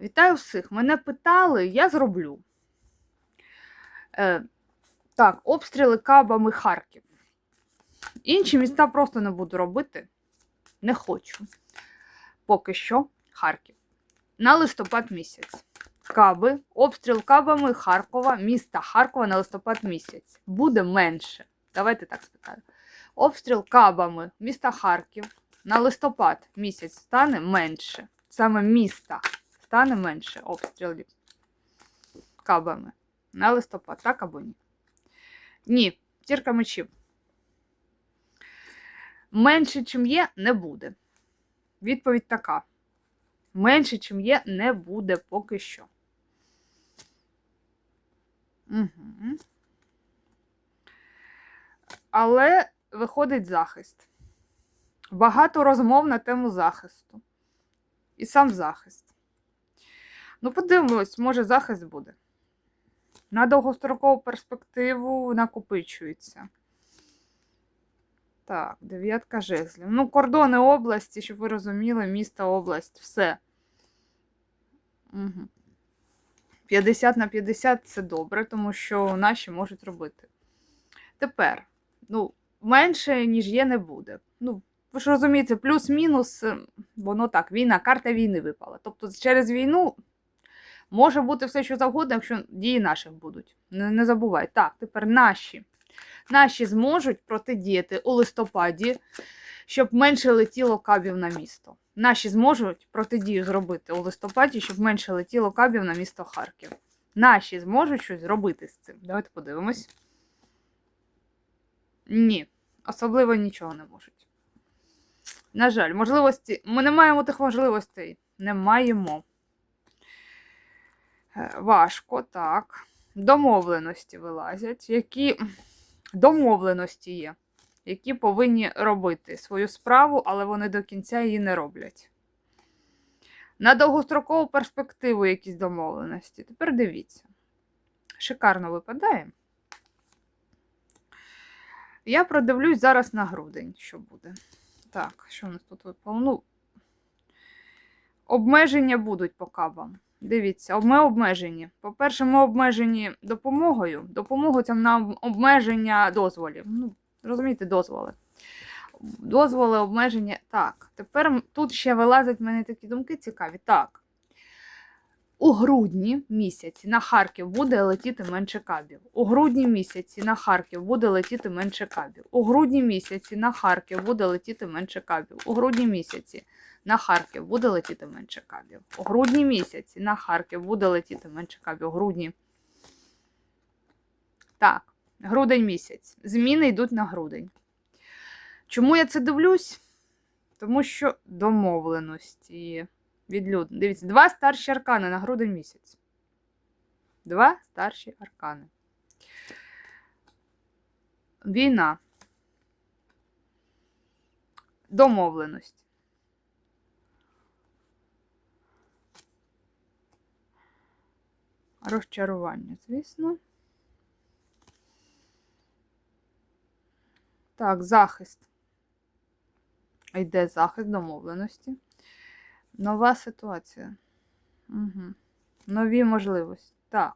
Вітаю всіх! Мене питали, я зроблю. Е, так, обстріли кабами Харків. Інші міста просто не буду робити. Не хочу. Поки що Харків. На листопад місяць. Каби, обстріл кабами Харкова, міста Харкова на листопад місяць. Буде менше. Давайте так спитаю. Обстріл кабами міста Харків на листопад місяць стане менше. Саме міста стане менше обстрілів кабами на листопад, так або ні? Ні, тірка мечів. Менше, чим є, не буде. Відповідь така. Менше, чим є, не буде поки що. Угу. Але виходить захист. Багато розмов на тему захисту. І сам захист. Ну, подивимось, може, захист буде. На довгострокову перспективу накопичується. Так, дев'ятка жезлів. Ну, кордони області, щоб ви розуміли, місто, область, все. Угу. 50 на 50 це добре, тому що наші можуть робити. Тепер, ну, менше, ніж є, не буде. Ну, ви ж розумієте, плюс-мінус, е, воно так, війна, карта війни випала. Тобто через війну може бути все, що завгодно, якщо дії наших будуть. Не, не забувай. Так, тепер наші. Наші зможуть протидіяти у листопаді, щоб менше летіло кабів на місто. Наші зможуть протидію зробити у листопаді, щоб менше летіло кабів на місто Харків. Наші зможуть щось зробити з цим. Давайте подивимось. Ні, особливо нічого не можуть. На жаль, можливості. Ми не маємо тих можливостей. Не маємо. Е, Важко, так. Домовленості вилазять. Які домовленості є, які повинні робити свою справу, але вони до кінця її не роблять. На довгострокову перспективу якісь домовленості. Тепер дивіться. Шикарно випадає. Я продивлюсь зараз на грудень, що буде. Так, що у нас тут випало? Ну, обмеження будуть по кабам. Дивіться, ми обмежені. По-перше, ми обмежені допомогою. Допомогу це нам обмеження дозволів. Ну, розумієте, дозволи. Дозволи, обмеження. Так, тепер тут ще вилазять в мене такі думки цікаві. Так. У грудні місяці на Харків буде летіти менше кабів. У грудні місяці на Харків буде летіти менше кабів. У грудні місяці на Харків буде летіти менше кабів. У грудні місяці на Харків буде летіти менше кабів. У грудні місяці на Харків буде летіти менше кабів. У грудні. Так, грудень місяць. Зміни йдуть на грудень. Чому я це дивлюсь? Тому що домовленості відлюдно. Дивіться, два старші аркани на грудень місяць. Два старші аркани. Війна. Домовленості. Розчарування, звісно. Так, захист. Йде захист домовленості. Нова ситуація. Угу. Нові можливості. Так.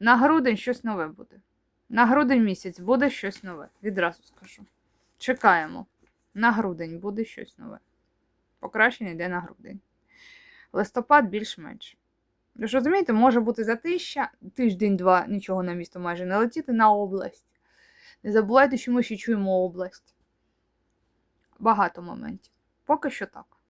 На грудень щось нове буде. На грудень місяць буде щось нове. Відразу скажу. Чекаємо. На грудень буде щось нове. Покращення йде на грудень. Листопад більш-менш. Ж розумієте, може бути затища, тиждень-два нічого на місто майже не летіти на область. Не забувайте, що ми ще чуємо область. Багато моментів. Поки що так.